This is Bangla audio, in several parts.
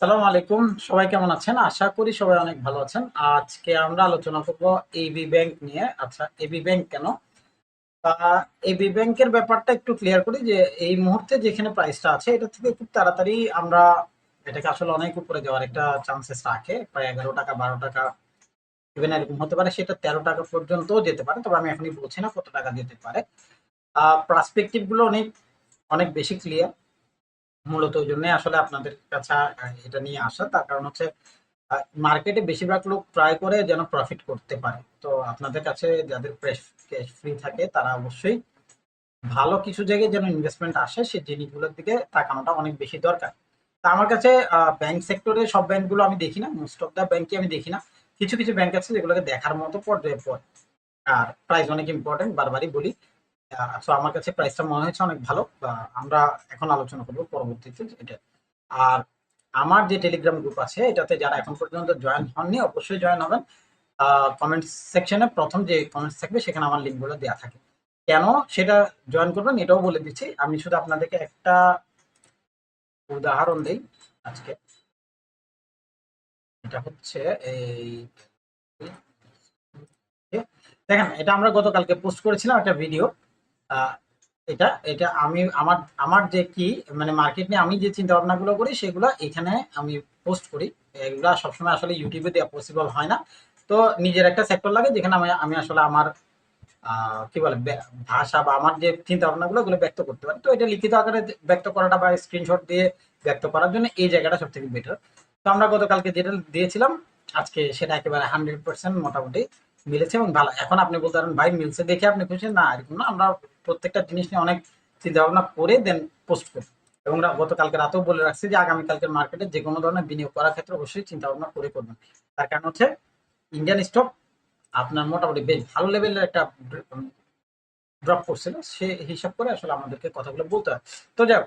সালাম আলাইকুম। সবাই কেমন আছেন? আশা করি সবাই অনেক ভালো আছেন। আজকে আমরা আলোচনা করব এবি ব্যাংক নিয়ে। আচ্ছা এবি ব্যাংক কেন? এবি ব্যাংকের ব্যাপারটা একটু ক্লিয়ার করি যে, এই মুহূর্তে যেখানে প্রাইসটা আছে, এটা থেকে খুব তাড়াতাড়ি আমরা, এটাকে আসলে অনেক উপরে যাওয়ার একটা চান্সেস রাখে। প্রায় এগারো টাকা, বারো টাকা ইভেন এরকম হতে পারে, সেটা তেরো টাকা পর্যন্ত যেতে পারে। তবে আমি এখনই বলছি না কত টাকা যেতে পারে। পার্সপেক্টিভগুলো অনেক অনেক বেশি ক্লিয়ার মূলত ওই জন্যই আসলে আপনাদের কাছে এটা নিয়ে আসা। তার কারণ হচ্ছে মার্কেটে বেশিরভাগ লোক ট্রাই করে যেন প্রফিট করতে পারে। তো আপনাদের কাছে যাদের ক্যাশ ফ্রি থাকে, তারা অবশ্যই ভালো কিছু জায়গায় যেন ইনভেস্টমেন্ট আসে সেই জিনিসগুলোর দিকে তাকানোটা অনেক বেশি দরকার। তা আমার কাছে ব্যাংক সেক্টরে সব ব্যাংকগুলো আমি দেখি না মোস্ট অফ দ্য ব্যাংকই আমি দেখি না। কিছু কিছু ব্যাংক আছে যেগুলোকে দেখার মতো পর্যায়ে পড়ে। আর প্রাইস অনেক ইম্পর্টেন্ট বারবারই বলি। সো আমার কাছে প্রাইসটা মনে হয়েছে অনেক ভালো। আমরা এখন আলোচনা করব পরবর্তীতে এটা। আর আমার যে টেলিগ্রাম গ্রুপ আছে, এটাতে যারা এখন পর্যন্ত জয়েন হননি, অবশ্যই জয়েন হবেন। কমেন্ট সেকশনে প্রথম যে কমেন্টস থাকবে, সেখানে আমার লিঙ্কগুলো দেওয়া থাকে। কেন সেটা জয়েন করবেন, এটাও বলে দিচ্ছি। আমি শুধু আপনাদেরকে একটা উদাহরণ দিই আজকে। এটা হচ্ছে এই দেখেন, এটা আমরা গতকালকে পোস্ট করেছিলাম একটা ভিডিও এটা এটা আমি, আমার আমার যে কি মানে মার্কেট নিয়ে আমি যে চিন্তা ভাবনাগুলো করি, সেগুলো এখানে আমি পোস্ট করি। এগুলো সবসময় আসলে ইউটিউবে দেওয়া পসিবল হয় না। তো নিজের একটা সেক্টর লাগে, যেখানে আমি আমি আসলে আমার কি বলে ভাষা বা আমার যে চিন্তা ভাবনাগুলো ওগুলো ব্যক্ত করতে পারি। তো এটা লিখিত আকারে ব্যক্ত করাটা বা স্ক্রিনশট দিয়ে ব্যক্ত করার জন্য এই জায়গাটা সব থেকে বেটার তো আমরা গতকালকে যেটা দিয়েছিলাম, আজকে সেটা একেবারে হান্ড্রেড পার্সেন্ট মোটামুটি মিলেছে এবং ভালো। এখন আপনি বলতে পারেন, ভাই, মিলছে দেখে আপনি খুশি? না, এরকম না। আমরা প্রত্যেকটা জিনিস নিয়ে অনেক চিন্তা ভাবনা করে দেন পোস্ট করি। এবং গতকালকে রাতেও বলে রাখছি যে, আগামীকালকের মার্কেটে যে কোনো ধরনের বিনিয়োগ করার ক্ষেত্রে অবশ্যই চিন্তা ভাবনা করে করবেন। তার কারণ হচ্ছে ইন্ডিয়ান স্টক আপনার মোটামুটি বেশ ভালো লেভেলের একটা ড্রপ করছিল। সে হিসাব করে আসলে আমাদেরকে কথাগুলো বলতে হয়। তো যাই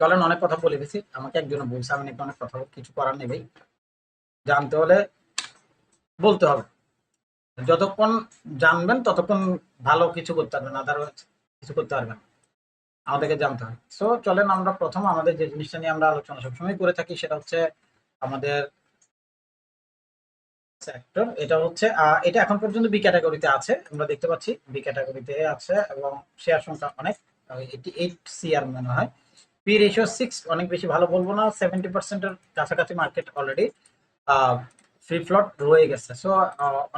চলেন অনেক কথা বলে গেছি আমাকে একজনে বলছে, আমি নাকি অনেক কথা কিছু করার নেই ভাই। জানতে হলে বলতে হবে। যতক্ষণ জানবেন, ততক্ষণ ভালো কিছু করতে পারবেন আদারওয়াইজ কিছু করতে পারবেন। আমাদেরকে জানতে হবে। সো চলেন আমরা প্রথম আমাদের যে জিনিসটা নিয়ে আমরা আলোচনা সবসময় করে থাকি, সেটা হচ্ছে আমাদের সেক্টর এটা হচ্ছে এটা এখন পর্যন্ত বি ক্যাটাগরিতে আছে, আমরা দেখতে পাচ্ছি বি ক্যাটাগরিতে আছে এবং শেয়ার সংখ্যা অনেক এটি এইট সিআর মনে হয়। পি রেশিও সিক্স অনেক বেশি ভালো বলব না সেভেন্টি পার্সেন্টের কাছাকাছি মার্কেট অলরেডি ফ্রি ফ্লট রয়ে গেছে। সো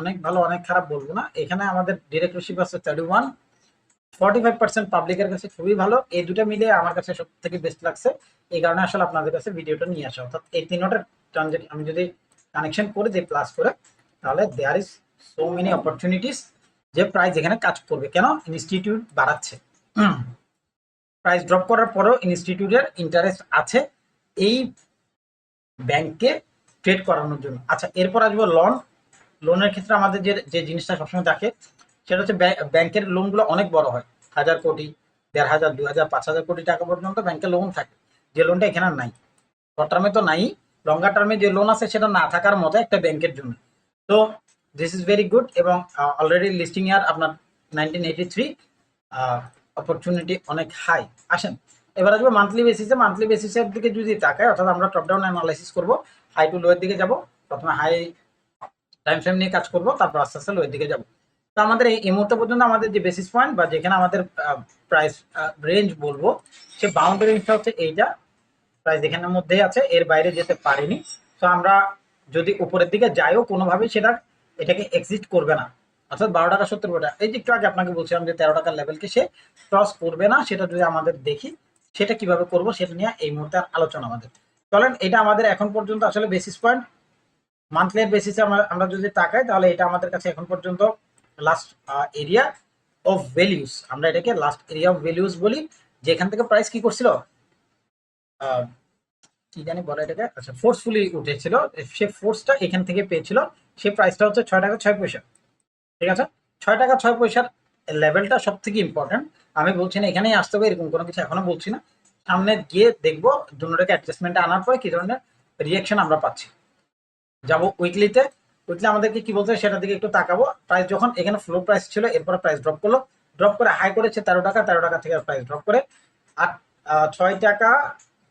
অনেক ভালো, অনেক খারাপ বলব না। এখানে আমাদের ডিরেক্ট রিসিভ আছে thirty one forty five percent পাবলিকের কাছে খুবই ভালো। এই দুটো মিলে আমার কাছে সব থেকে বেস্ট লাগছে। এই কারণে আসলে আপনাদের কাছে ভিডিওটা নিয়ে আসা অর্থাৎ এই তিনটার ট্রানজেকশন আমি যদি কানেকশন করে দিই প্লাস করে, তাহলে there is so many opportunities যে প্রাইস এখানে কাজ করবে। কেন? ইনস্টিটিউট বাড়াচ্ছে। প্রাইস ড্রপ করার পরেও ইনস্টিটিউটের ইন্টারেস্ট আছে। এই ব্যাংকে ট্রেড করানোর জন্য। আচ্ছা এরপর আসব লোন লোনের ক্ষেত্রে আমাদের যে যে জিনিসটা সবসময় থাকে সেটা হচ্ছে ব্যাং- ব্যাংকের লোনগুলো অনেক বড় হয়। হাজার কোটি, দেড় হাজার দু হাজার, পাঁচ হাজার কোটি টাকা পর্যন্ত ব্যাংকের লোন থাকে। যে লোনটা এখানে নাই। শর্ট টার্মে তো নাই লঙ্গার টার্মে যে লোন আছে সেটা না থাকার মতো একটা ব্যাংকের জন্য। তো দিস ইজ ভেরি গুড এবং অলরেডি লিস্টিং ইয়ার আপনার নাইনটিন এইটি থ্রি অপরচুনিটি অনেক হাই আসেন, এবার আসবে মান্থলি বেসিসে মান্থলি বেসিসের দিকে যদি তাকায় অর্থাৎ আমরা টপ ডাউন অ্যানালাইসিস করব হাই টু লোয়ের দিকে যাব। প্রথমে হাই টাইম ফ্রেম নিয়ে কাজ করব, তারপর আস্তে আস্তে লোয়ের দিকে যাব। তো আমাদের এই মুহূর্ত পর্যন্ত আমাদের যে বেসিস পয়েন্ট বা যেখানে আমাদের প্রাইস রেঞ্জ বলব, সে বাউন্ডারি রেঞ্জটা হচ্ছে এইটা। প্রাইস এখানের মধ্যেই আছে, এর বাইরে যেতে পারিনি। তো আমরা যদি উপরের দিকে যাইও কোনোভাবেই সেটা এটাকে এক্সিট করবে না। অর্থাৎ বারো টাকা, সত্তর টাকা। এই যে একটু আগে আপনাকে বলছিলাম যে তেরো টাকার লেভেলকে সে ক্রস করবে না, সেটা যদি আমাদের দেখি, সেটা কীভাবে করব, সেটা নিয়ে এই মুহূর্তে আলোচনা আমাদের। চলেন, এটা আমাদের এখন পর্যন্ত আসলে বেসিস পয়েন্ট মান্থলি বেসিসে আমরা আমরা যদি তাকাই, তাহলে এটা আমাদের কাছে এখন পর্যন্ত লাস্ট এরিয়া অফ ভ্যালিউস আমরা এটাকে লাস্ট এরিয়া অফ ভ্যালিউস বলি। যেখান থেকে প্রাইস কি করছিল? কি জানি বলে এটাকে। আচ্ছা ফোর্সফুলি উঠেছিল। সে ফোর্সটা এখান থেকে পেয়েছিল। সে প্রাইসটা হচ্ছে ছয় টাকা ছয় পয়সা। ঠিক আছে? ছয় টাকা ছয় পয়সার লেভেলটা সব থেকে ইম্পর্টেন্ট আমি বলছি না এখানেই আসতে হবে, এরকম কোনো কিছু এখনও বলছি না। সামনে গিয়ে দেখব দুটোটাকে অ্যাডজাস্টমেন্টে আনার পরে কি ধরনের রিয়াকশন আমরা পাচ্ছি। যাব উইকলিতে উইকলি আমাদেরকে কি হয় সেটার দিকে একটু তাকাবো। প্রাইস যখন এখানে ফ্লো প্রাইস ছিল, এরপরে প্রাইস ড্রপ করল। ড্রপ করে হাই করেছে তেরো টাকা তেরো টাকা থেকে প্রাইস ড্রপ করে। আর ছয় টাকা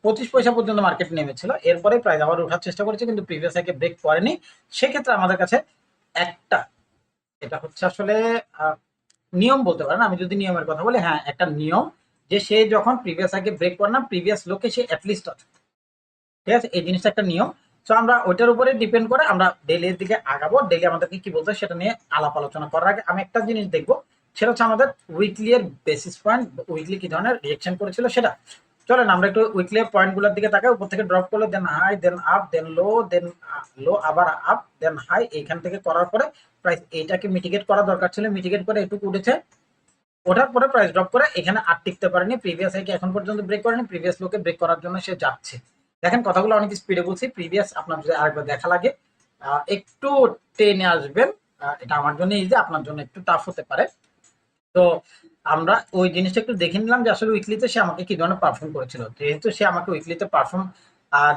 পঁচিশ পয়সা পর্যন্ত মার্কেট নেমেছিল। এরপরে প্রাইস আবার ওঠার চেষ্টা করেছে, কিন্তু প্রিভিয়াস হাইকে ব্রেক করেনি। সেক্ষেত্রে আমাদের কাছে একটা, এটা হচ্ছে আসলে নিয়ম বলতে পারেন। আমি যদি নিয়মের কথা বলি হ্যাঁ একটা নিয়ম যে সে যখন প্রিভিয়াস আগে ব্রেক করে না প্রিভিয়াস লোকে সে অ্যাটলিস্ট আছে ঠিক আছে? এই জিনিসটা একটা নিয়ম। তো আমরা ওইটার উপরে ডিপেন্ড করে আমরা ডেলির দিকে আগাবো। ডেলি আমাদেরকে কি বলতে সেটা নিয়ে আলাপ আলোচনা করার আগে আমি একটা জিনিস দেখব। সেটা হচ্ছে আমাদের উইকলি এর বেসিস পয়েন্ট উইকলি কি ধরনের রিয়েকশন করেছিল সেটা। চলেন, আমরা একটু উইকলি পয়েন্টগুলোর দিকে তাকাই। উপর থেকে ড্রপ করল দেন হাই দেন আপ দেন লো দেন লো আবার আপ দেন হাই এইখান থেকে করার পরে প্রাইস এইটাকে মিটিগেট করা দরকার ছিল। মিটিগেট করে একটু উঠেছে। ওঠার পরে প্রাইস ড্রপ করে এখানে আর টিকতে পারেনি প্রিভিয়াস হাইকে এখন পর্যন্ত ব্রেক করেনি প্রিভিয়াস লোকে ব্রেক করার জন্য সে যাচ্ছে। দেখেন কথাগুলো অনেক স্পিডে বলছি প্রিভিয়াস আপনার যদি আরেকবার দেখা লাগে একটু টেনে আসবেন এটা আমার জন্য ইজি আপনার জন্য একটু টাফ হতে পারে। তো আমরা ওই জিনিসটা একটু দেখে নিলাম যে আসলে উইকলিতে সে আমাকে কি ধরনের পারফর্ম করেছিল। যেহেতু সে আমাকে উইকলিতে পারফর্ম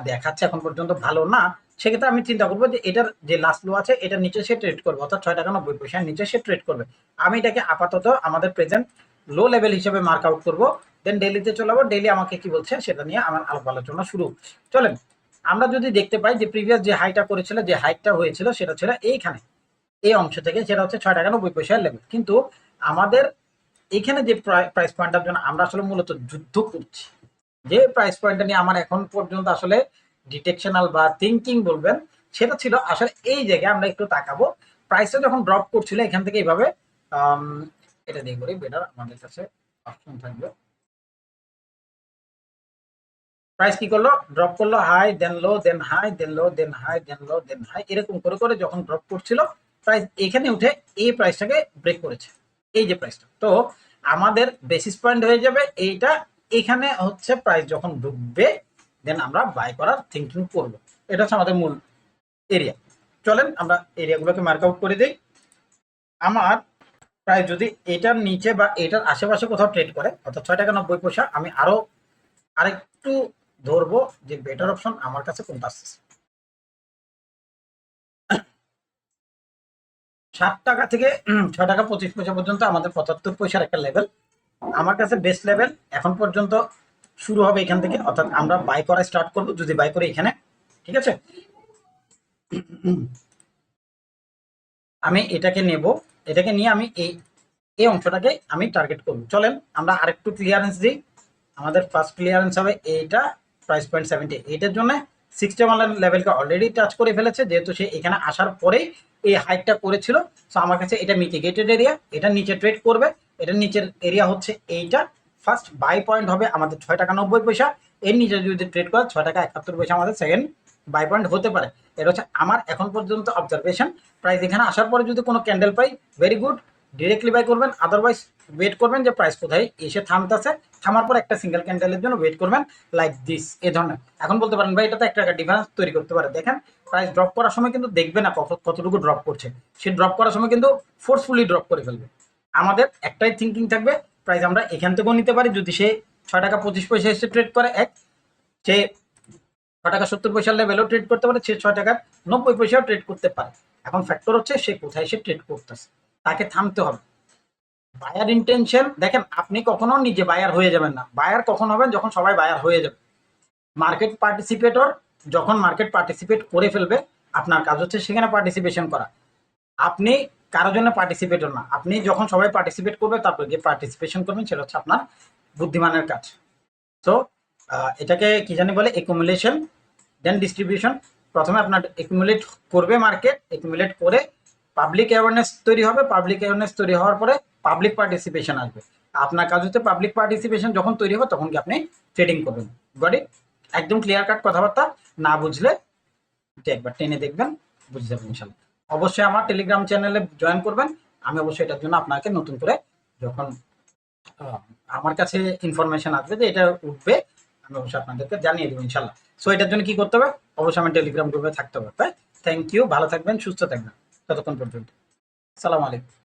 দেখাচ্ছে এখন পর্যন্ত ভালো না সেক্ষেত্রে আমি চিন্তা করব যে এটার যে লাস্ট লো আছে, এটার নিচে সে ট্রেড করবে। অর্থাৎ ছয় টাকা নব্বই পয়সার নিচে সে ট্রেড করবে। আমি এটাকে আপাতত আমাদের প্রেজেন্ট লো লেভেল হিসেবে মার্ক আউট করব। দেন ডেলিতে চলে যাব। ডেলি আমাকে কি বলছে, সেটা নিয়ে আমার আলাপ আলোচনা শুরু। চলেন, আমরা যদি দেখতে পাই যে প্রিভিয়াস যে হাইটা করেছিল, যে হাইটটা হয়েছিল, সেটা ছিল এইখানে। এই অংশ থেকে সেটা হচ্ছে ছয় টাকা নব্বই পয়সার লেভেল কিন্তু আমাদের এখানে যে প্রাইস পয়েন্টটার জন্য আমরা আসলে মূলত যুদ্ধ করছি। যে প্রাইস পয়েন্টটা নিয়ে আমার এখন পর্যন্ত আসলে ডিটেকশনাল বা থিঙ্কিং বলবেন, সেটা ছিল আসলে এই জায়গায় আমরা একটু তাকাবো। প্রাইসটা যখন ড্রপ করছিল, এখান থেকে এইভাবে এটা দিয়ে করি বেটার আমাদের কাছে অপশন থাকবে। প্রাইস কি করল? ড্রপ করল high then low then high then low then high then low then high এরকম করে করে যখন ড্রপ করছিল প্রাইস এখানে উঠে এই প্রাইসটাকে ব্রেক করেছে। এই যে প্রাইসটা তো আমাদের বেসিস পয়েন্ট হয়ে যাবে, এইটা এখানে হচ্ছে প্রাইস যখন ঢুকবে দেন আমরা বাই করার থিঙ্কিং করব। এটা হচ্ছে আমাদের মূল এরিয়া চলেন আমরা এরিয়াগুলোকে মার্ক আউট করে দিই। আমার প্রায় যদি এটার নিচে বা এটার আশেপাশে কোথাও ট্রেড করে, অর্থাৎ ছয় টাকা নব্বই পয়সা, আমি আরও আরেকটু ধরবো যে বেটার অপশন আমার কাছে কোনটা আসছে সাত টাকা থেকে ছয় টাকা পঁচিশ পয়সা পর্যন্ত আমাদের পঁচাত্তর পয়সার একটা লেভেল আমার কাছে বেস্ট লেভেল এখন পর্যন্ত শুরু হবে এখান থেকে, অর্থাৎ আমরা বাই করা স্টার্ট করব, যদি বাই করে এখানে, ঠিক আছে? আমি এটাকে নেব, এটাকে নিয়ে আমি এই এই অংশটাকে আমি টার্গেট করব। চলেন, আমরা আরেকটু ক্লিয়ারেন্স দিই। আমাদের ফার্স্ট ক্লিয়ারেন্স হবে এইটা প্রাইস পয়েন্ট সেভেন্টি এইটার জন্য সিক্সটি ওয়ান লেভেলকে অলরেডি টাচ করে ফেলেছে, যেহেতু সে এখানে আসার পরেই এই হাইটটা করেছিল। সো আমার কাছে এটা মিটিগেটেড এরিয়া এটা নিচে ট্রেড করবে। এটার নিচের এরিয়া হচ্ছে এইটা। ফার্স্ট বাই পয়েন্ট হবে আমাদের ছয় টাকা নব্বই পয়সা। এর নিচে যদি ট্রেড করে, ছয় টাকা একাত্তর পয়সা আমাদের সেকেন্ড বাই পয়েন্ট হতে পারে। এটা হচ্ছে আমার এখন পর্যন্ত অবজারভেশন প্রাইস এখানে আসার পরে যদি কোনো ক্যান্ডেল পাই ভেরি গুড ডিরেক্টলি বাই করবেন। আদারওয়াইজ ওয়েট করবেন যে প্রাইস কোথায় এসে থামতেছে। থামার পর একটা সিঙ্গেল ক্যান্ডেলের জন্য ওয়েট করবেন লাইক দিস এ ধরনের। এখন বলতে পারেন, ভাই এটা তো একটা ডিফারেন্স তৈরি করতে পারে। দেখেন প্রাইস ড্রপ করার সময় কিন্তু দেখবে না কত কতটুকু ড্রপ করছে। সে ড্রপ করার সময় কিন্তু ফোর্সফুলি ড্রপ করে ফেলবে। আমাদের একটাই থিঙ্কিং থাকবে প্রাইস আমরা এখান থেকেও নিতে পারি। যদি সে ছয় টাকা পঁচিশ পয়সা এসে ট্রেড করে, এক, সে ছয় টাকা সত্তর পয়সার লেভেলও ট্রেড করতে পারে, সে ছয় টাকার নব্বই পয়সাও ট্রেড করতে পারে। এখন ফ্যাক্টর হচ্ছে সে কোথায় সে ট্রেড করতেছে। তাকে থামতে হবে। বায়ার ইন্টেনশন দেখেন, আপনি কখনো নিজে বায়ার হয়ে যাবেন না। বায়ার কখন হবেন? যখন সবাই বায়ার হয়ে যাবে। মার্কেট পার্টিসিপেটর যখন মার্কেট পার্টিসিপেট করে ফেলবে, আপনার কাজ হচ্ছে সেখানে পার্টিসিপেশন করা। আপনি কারোর জন্য পার্টিসিপেটর না। আপনি যখন সবাই পার্টিসিপেট করবে, তারপর গিয়ে পার্টিসিপেশন করবেন, সেটা হচ্ছে আপনার বুদ্ধিমানের কাজ। তো এটাকে কি জানি বলে? একুমুলেশন দেন ডিস্ট্রিবিউশন প্রথমে আপনার একুমুলেট করবে মার্কেট একুমুলেট করে পাবলিক অ্যাওয়ারনেস তৈরি হবে। পাবলিক অ্যাওয়ারনেস তৈরি হওয়ার পরে পাবলিক পার্টিসিপেশন আসবে। আপনার কাজ হচ্ছে পাবলিক পার্টিসিপেশন যখন তৈরি হবে, তখন কি আপনি ট্রেডিং করবেন। গডি একদম ক্লিয়ার কাট কথাবার্তা না বুঝলে, একবার টেনে দেখবেন, বুঝে যাবেন ইনশাল্লাহ অবশ্যই আমার টেলিগ্রাম চ্যানেলে জয়েন করবেন। আমি অবশ্যই এটার জন্য আপনাকে নতুন করে যখন আমার কাছে ইনফরমেশন আসবে যে এটা উঠবে, আমি অবশ্যই আপনাদেরকে জানিয়ে দেবো ইনশাল্লাহ। সো এটার জন্য কি করতে হবে? অবশ্যই আমার টেলিগ্রাম গ্রুপে থাকতে হবে। থ্যাংক ইউ ভালো থাকবেন, সুস্থ থাকবেন। ততক্ষণ পর্যন্ত। সালাম আলাইকুম।